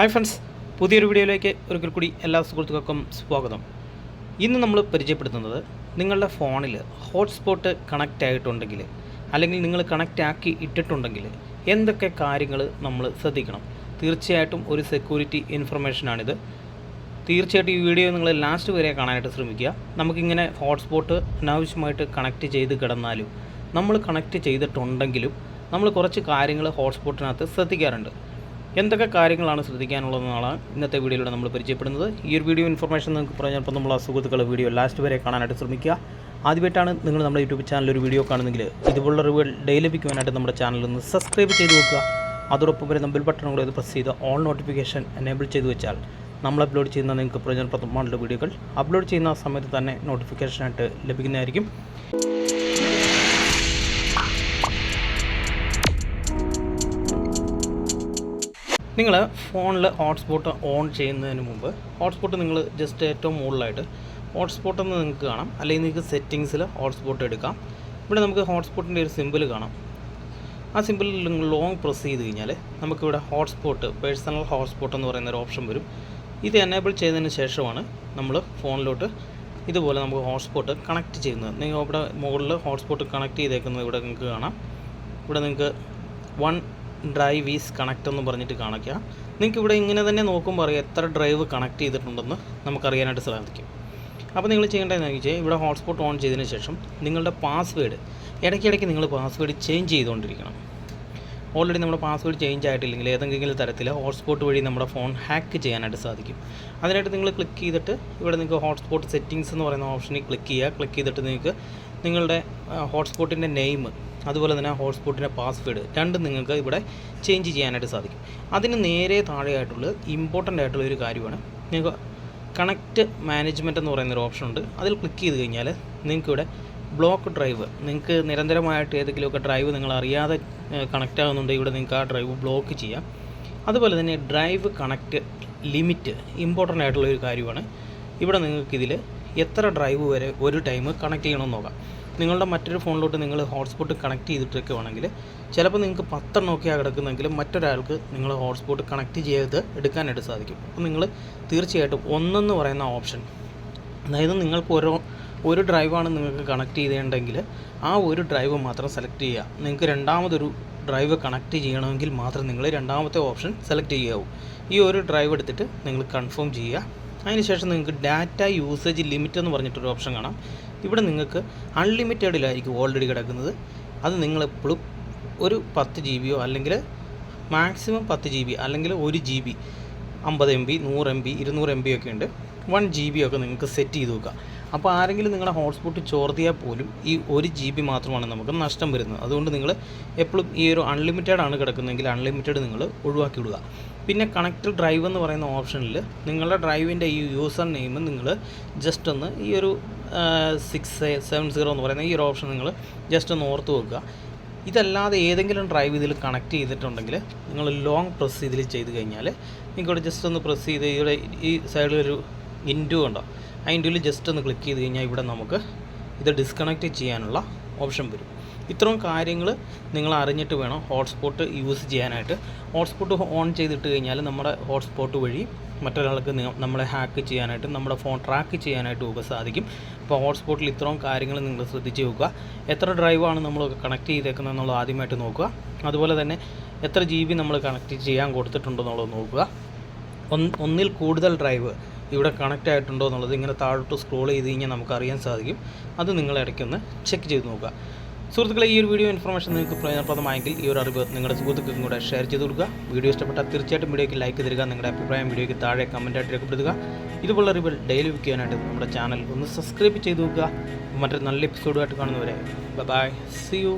Hi friends പുതിയൊരു വീഡിയോയിലേക്ക് ഒരിക്കൽ കൂടി എല്ലാ സുഹൃത്തുക്കൾക്കും സ്വാഗതം. ഇന്ന് നമ്മൾ പരിചയപ്പെടുത്തുന്നത് നിങ്ങളുടെ ഫോണിൽ ഹോട്ട്സ്പോട്ട് കണക്റ്റ് ആയിട്ടുണ്ടെങ്കിൽ അല്ലെങ്കിൽ നിങ്ങൾ കണക്റ്റ് ആക്കി ഇട്ടിട്ടുണ്ടെങ്കിൽ എന്തൊക്കെ കാര്യങ്ങൾ നമ്മൾ ശ്രദ്ധിക്കണം? തീർച്ചയായിട്ടും ഒരു സെക്യൂരിറ്റി ഇൻഫർമേഷനാണിത് തീർച്ചയായിട്ടും ഈ വീഡിയോ നിങ്ങൾ ലാസ്റ്റ് വരെ കാണാനായിട്ട് ശ്രമിക്കുക. നമുക്കിങ്ങനെ ഹോട്ട്സ്പോട്ട് അനാവശ്യമായിട്ട് കണക്റ്റ് ചെയ്ത് കിടന്നാലും നമ്മൾ കണക്റ്റ് ചെയ്തിട്ടുണ്ടെങ്കിലും നമ്മൾ കുറച്ച് കാര്യങ്ങൾ ഹോട്ട്സ്പോട്ടിനകത്ത് ശ്രദ്ധിക്കാറുണ്ട്. എന്തൊക്കെ കാര്യങ്ങളാണ് ശ്രദ്ധിക്കാനുള്ളതെന്നാണ് ഇന്നത്തെ വീഡിയോയിലൂടെ നമ്മൾ പരിചയപ്പെടുന്നത്. ഈ ഒരു വീഡിയോ ഇൻഫർമേഷൻ നിങ്ങൾക്ക് പറഞ്ഞപ്പോൾ നമ്മൾ ആ സുഹൃത്തുക്കളെ വീഡിയോ ലാസ്റ്റ് വരെ കാണാനായിട്ട് ശ്രമിക്കുക. ആദ്യമായിട്ടാണ് നിങ്ങൾ നമ്മുടെ യൂട്യൂബ് ചാനൽ ഒരു വീഡിയോ കാണുന്നെങ്കിൽ ഇതുപോലുള്ള റിവ്യൂ ഡെയിലി ലഭിക്കുവാനായിട്ട് നമ്മുടെ ചാനൽ ഒന്ന് സബ്സ്ക്രൈബ് ചെയ്ത് വെക്കുക. അതോടൊപ്പം വരെ ബെൽ ബട്ടൺ കൂടെ ഇത് പ്രസ് ചെയ്ത് ഓൾ നോട്ടിഫിക്കേഷൻ എനേബിൾ ചെയ്ത് വെച്ചാൽ നമ്മൾ അപ്ലോഡ് ചെയ്യുന്ന നിങ്ങൾക്ക് പ്രയോജനപ്രദമായുള്ള വീഡിയോകൾ അപ്ലോഡ് ചെയ്യുന്ന സമയത്ത് തന്നെ നോട്ടിഫിക്കേഷനായിട്ട് ലഭിക്കുന്നതായിരിക്കും. നിങ്ങൾ ഫോണിൽ ഹോട്ട്സ്പോട്ട് ഓൺ ചെയ്യുന്നതിന് മുമ്പ് ഹോട്ട്സ്പോട്ട് നിങ്ങൾ ജസ്റ്റ് ഏറ്റവും മുകളിലായിട്ട് ഹോട്ട്സ്പോട്ട് എന്ന് നിങ്ങൾക്ക് കാണാം. അല്ലെങ്കിൽ നിങ്ങൾക്ക് സെറ്റിങ്സിൽ ഹോട്ട്സ്പോട്ട് എടുക്കാം. ഇവിടെ നമുക്ക് ഹോട്ട്സ്പോട്ടിന്റെ ഒരു സിമ്പിൾ കാണാം. ആ സിമ്പിളിൽ നിങ്ങൾ ലോങ് പ്രസ് ചെയ്ത് കഴിഞ്ഞാൽ നമുക്കിവിടെ ഹോട്ട്സ്പോട്ട് പേഴ്സണൽ ഹോട്ട്സ്പോട്ട് എന്ന് പറയുന്ന ഒരു ഓപ്ഷൻ വരും. ഇത് എനേബിൾ ചെയ്തതിന് ശേഷമാണ് നമ്മൾ ഫോണിലോട്ട് ഇതുപോലെ നമുക്ക് ഹോട്ട്സ്പോട്ട് കണക്ട് ചെയ്യുന്നത്. നിങ്ങൾ ഇവിടെ മുകളിൽ ഹോട്ട്സ്പോട്ട് കണക്ട് ചെയ്തേക്കുന്നത് ഇവിടെ നിങ്ങൾക്ക് കാണാം. ഇവിടെ നിങ്ങൾക്ക് വൺ ഡ്രൈവ് ഈസ് കണക്റ്റ് എന്ന് പറഞ്ഞിട്ട് കാണിക്കുക നിങ്ങൾക്ക് ഇവിടെ ഇങ്ങനെ തന്നെ നോക്കുമ്പോൾ അറിയാം എത്ര ഡ്രൈവ് കണക്ട് ചെയ്തിട്ടുണ്ടെന്ന് നമുക്കറിയാനായിട്ട് സാധിക്കും. അപ്പോൾ നിങ്ങൾ ചെയ്യേണ്ടതെന്ന് വെച്ചാൽ ഇവിടെ ഹോട്ട്സ്പോട്ട് ഓൺ ചെയ്തതിന് ശേഷം നിങ്ങളുടെ പാസ്വേഡ് ഇടയ്ക്കിടയ്ക്ക് നിങ്ങൾ പാസ്വേഡ് ചേഞ്ച് ചെയ്തുകൊണ്ടിരിക്കണം. ഓൾറെഡി നമ്മുടെ പാസ്വേഡ് ചേഞ്ച് ആയിട്ടില്ലെങ്കിൽ ഏതെങ്കിലും തരത്തിൽ ഹോട്ട്സ്പോട്ട് വഴി നമ്മുടെ ഫോൺ ഹാക്ക് ചെയ്യാനായിട്ട് സാധിക്കും. അതിനായിട്ട് നിങ്ങൾ ക്ലിക്ക് ചെയ്തിട്ട് ഇവിടെ നിങ്ങൾക്ക് ഹോട്ട്സ്പോട്ട് സെറ്റിങ്സ് എന്ന് പറയുന്ന ഓപ്ഷനിൽ ക്ലിക്ക് ചെയ്യുക. ക്ലിക്ക് ചെയ്തിട്ട് നിങ്ങൾക്ക് നിങ്ങളുടെ ഹോട്ട്സ്പോട്ടിന്റെ നെയിം അതുപോലെ തന്നെ ഹോട്ട്സ്പോട്ടിന്റെ പാസ്വേഡ് രണ്ടും നിങ്ങൾക്ക് ഇവിടെ ചേഞ്ച് ചെയ്യാനായിട്ട് സാധിക്കും. അതിന് നേരെ താഴെയായിട്ടുള്ള ഇമ്പോർട്ടന്റ് ആയിട്ടുള്ള ഒരു കാര്യമാണ് നിങ്ങൾക്ക് കണക്റ്റ് മാനേജ്മെന്റ് എന്ന് പറയുന്നൊരു ഓപ്ഷൻ ഉണ്ട്. അതിൽ ക്ലിക്ക് ചെയ്ത് കഴിഞ്ഞാൽ നിങ്ങൾക്ക് ഇവിടെ ബ്ലോക്ക് ഡ്രൈവ് നിങ്ങൾക്ക് നിരന്തരമായിട്ട് ഏതെങ്കിലുമൊക്കെ ഡ്രൈവ് നിങ്ങൾ അറിയാതെ കണക്റ്റ് ആകുന്നുണ്ടെങ്കിൽ ഇവിടെ നിങ്ങൾക്ക് ആ ഡ്രൈവ് ബ്ലോക്ക് ചെയ്യാം. അതുപോലെ തന്നെ ഡ്രൈവ് കണക്റ്റ് ലിമിറ്റ് ഇമ്പോർട്ടന്റ് ആയിട്ടുള്ള ഒരു കാര്യമാണ്. ഇവിടെ നിങ്ങൾക്കിതിൽ എത്ര ഡ്രൈവ് വരെ ഒരു ടൈം കണക്ട് ചെയ്യണമെന്ന് നോക്കാം. നിങ്ങളുടെ മറ്റൊരു ഫോണിലോട്ട് നിങ്ങൾ ഹോട്ട്സ്പോട്ട് കണക്ട് ചെയ്തിട്ടൊക്കെ വേണമെങ്കിൽ ചിലപ്പോൾ നിങ്ങൾക്ക് പത്തെണ്ണമൊക്കെയാണ് കിടക്കുന്നെങ്കിലും മറ്റൊരാൾക്ക് നിങ്ങൾ ഹോട്ട്സ്പോട്ട് കണക്ട് ചെയ്ത് എടുക്കാനായിട്ട് സാധിക്കും. അപ്പോൾ നിങ്ങൾ തീർച്ചയായിട്ടും ഒന്നെന്ന് പറയുന്ന ഓപ്ഷൻ അതായത് നിങ്ങൾക്ക് ഓരോ ഒരു ഡ്രൈവാണ് നിങ്ങൾക്ക് കണക്ട് ചെയ്തേണ്ടെങ്കിൽ ആ ഒരു ഡ്രൈവ് മാത്രം സെലക്ട് ചെയ്യുക. നിങ്ങൾക്ക് രണ്ടാമതൊരു ഡ്രൈവ് കണക്ട് ചെയ്യണമെങ്കിൽ മാത്രം നിങ്ങൾ രണ്ടാമത്തെ ഓപ്ഷൻ സെലക്ട് ചെയ്യാവൂ ഈ ഒരു ഡ്രൈവ് എടുത്തിട്ട് നിങ്ങൾ കൺഫേം ചെയ്യുക. അതിനുശേഷം നിങ്ങൾക്ക് ഡാറ്റ യൂസേജ് ലിമിറ്റ് എന്ന് പറഞ്ഞിട്ടൊരു ഓപ്ഷൻ കാണാം. ഇവിടെ നിങ്ങൾക്ക് അൺലിമിറ്റഡിലായിരിക്കും ഓൾറെഡി കിടക്കുന്നത്. അത് നിങ്ങളെപ്പോഴും ഒരു പത്ത് ജി ബിയോ അല്ലെങ്കിൽ മാക്സിമം പത്ത് ജി ബി അല്ലെങ്കിൽ ഒരു ജി ബി അമ്പത് എം ബി നൂറ് എം ബി ഇരുന്നൂറ് എം ബി ഒക്കെ ഉണ്ട്. വൺ ജി ബി ഒക്കെ നിങ്ങൾക്ക് സെറ്റ് ചെയ്ത് വെക്കുക അപ്പോൾ ആരെങ്കിലും നിങ്ങളുടെ ഹോട്ട്സ്പോട്ട് ചോർത്തിയാൽ പോലും ഈ ഒരു ജി ബി മാത്രമാണ് നമുക്ക് നഷ്ടം വരുന്നത്. അതുകൊണ്ട് നിങ്ങൾ എപ്പോഴും ഈ ഒരു അൺലിമിറ്റഡ് ആണ് കിടക്കുന്നതെങ്കിൽ അൺലിമിറ്റഡ് നിങ്ങൾ ഒഴിവാക്കി വിടുക പിന്നെ കണക്ട് ഡ്രൈവ് എന്ന് പറയുന്ന ഓപ്ഷനിൽ നിങ്ങളുടെ ഡ്രൈവിന്റെ ഈ യൂസർ നെയിം നിങ്ങൾ ജസ്റ്റ് ഒന്ന് ഈ ഒരു സിക്സ് സെവൻ സീറോ എന്ന് പറയുന്ന ഈ ഒരു ഓപ്ഷൻ നിങ്ങൾ ജസ്റ്റ് ഒന്ന് ഓർത്ത് വെക്കുക. ഇതല്ലാതെ ഏതെങ്കിലും ഡ്രൈവ് ഇതിൽ കണക്ട് ചെയ്തിട്ടുണ്ടെങ്കിൽ നിങ്ങൾ ലോങ് പ്രസ് ഇതിൽ ചെയ്ത് കഴിഞ്ഞാൽ നിങ്ങൾക്കിവിടെ ജസ്റ്റ് ഒന്ന് പ്രസ് ചെയ്ത് ഇവിടെ ഈ സൈഡിലൊരു ഇന്റു ഉണ്ടോ? ആ ഉള്ളിൽ ജസ്റ്റ് ഒന്ന് ക്ലിക്ക് ചെയ്ത് കഴിഞ്ഞാൽ ഇവിടെ നമുക്ക് ഇത് ഡിസ്കണക്റ്റ് ചെയ്യാനുള്ള ഓപ്ഷൻ വരും. ഇത്രയും കാര്യങ്ങൾ നിങ്ങൾ അറിഞ്ഞിട്ട് വേണം ഹോട്ട്സ്പോട്ട് യൂസ് ചെയ്യാനായിട്ട്. ഹോട്ട്സ്പോട്ട് ഓൺ ചെയ്തിട്ട് കഴിഞ്ഞാൽ നമ്മുടെ ഹോട്ട്സ്പോട്ട് വഴി മറ്റൊരാൾക്ക് നമ്മളെ ഹാക്ക് ചെയ്യാനായിട്ട് നമ്മുടെ ഫോൺ ട്രാക്ക് ചെയ്യാനായിട്ടും ഒക്കെ സാധിക്കും. അപ്പോൾ ഹോട്ട്സ്പോട്ടിൽ ഇത്രയും കാര്യങ്ങൾ നിങ്ങൾ ശ്രദ്ധിച്ച് നോക്കുക. എത്ര ഡ്രൈവാണ് നമ്മൾ കണക്ട് ചെയ്തേക്കുന്നത് എന്നുള്ളത് ആദ്യമായിട്ട് നോക്കുക. അതുപോലെ തന്നെ എത്ര ജി നമ്മൾ കണക്ട് ചെയ്യാൻ കൊടുത്തിട്ടുണ്ടെന്നുള്ളത് നോക്കുക. ഒന്നിൽ കൂടുതൽ ഡ്രൈവ് ഇവിടെ കണക്റ്റ് ആയിട്ടുണ്ടോ എന്നുള്ളത് ഇങ്ങനെ താഴോട്ട് സ്ക്രോൾ ചെയ്ത് കഴിഞ്ഞാൽ നമുക്ക് അറിയാൻ സാധിക്കും. അത് നിങ്ങൾ ഇടയ്ക്കൊന്ന് ചെക്ക് ചെയ്ത് നോക്കുക. സുഹൃത്തുക്കളെ ഈ ഒരു വീഡിയോ ഇൻഫർമേഷൻ നിങ്ങൾക്ക് പ്രയോജനപ്രദമായെങ്കിൽ ഈ ഒരു അറിവ് നിങ്ങളുടെ സുഹൃത്തുക്കൾക്കും കൂടെ ഷെയർ ചെയ്ത് കൊടുക്കുക. വീഡിയോ ഇഷ്ടപ്പെട്ടാൽ തീർച്ചയായിട്ടും വീഡിയോയ്ക്ക് ലൈക്ക് തരിക നിങ്ങളുടെ അഭിപ്രായം വീഡിയോയ്ക്ക് താഴെ കമന്റായിട്ട് രേഖപ്പെടുത്തുക. ഇതുപോലുള്ള അറിവുകൾ ഡെയിലി വയ്ക്കാനായിട്ട് നമ്മുടെ ചാനൽ ഒന്ന് സബ്സ്ക്രൈബ് ചെയ്ത് നോക്കുക. മറ്റൊരു നല്ല എപ്പിസോഡുമായിട്ട് കാണുന്നവരെ ബൈ സി യു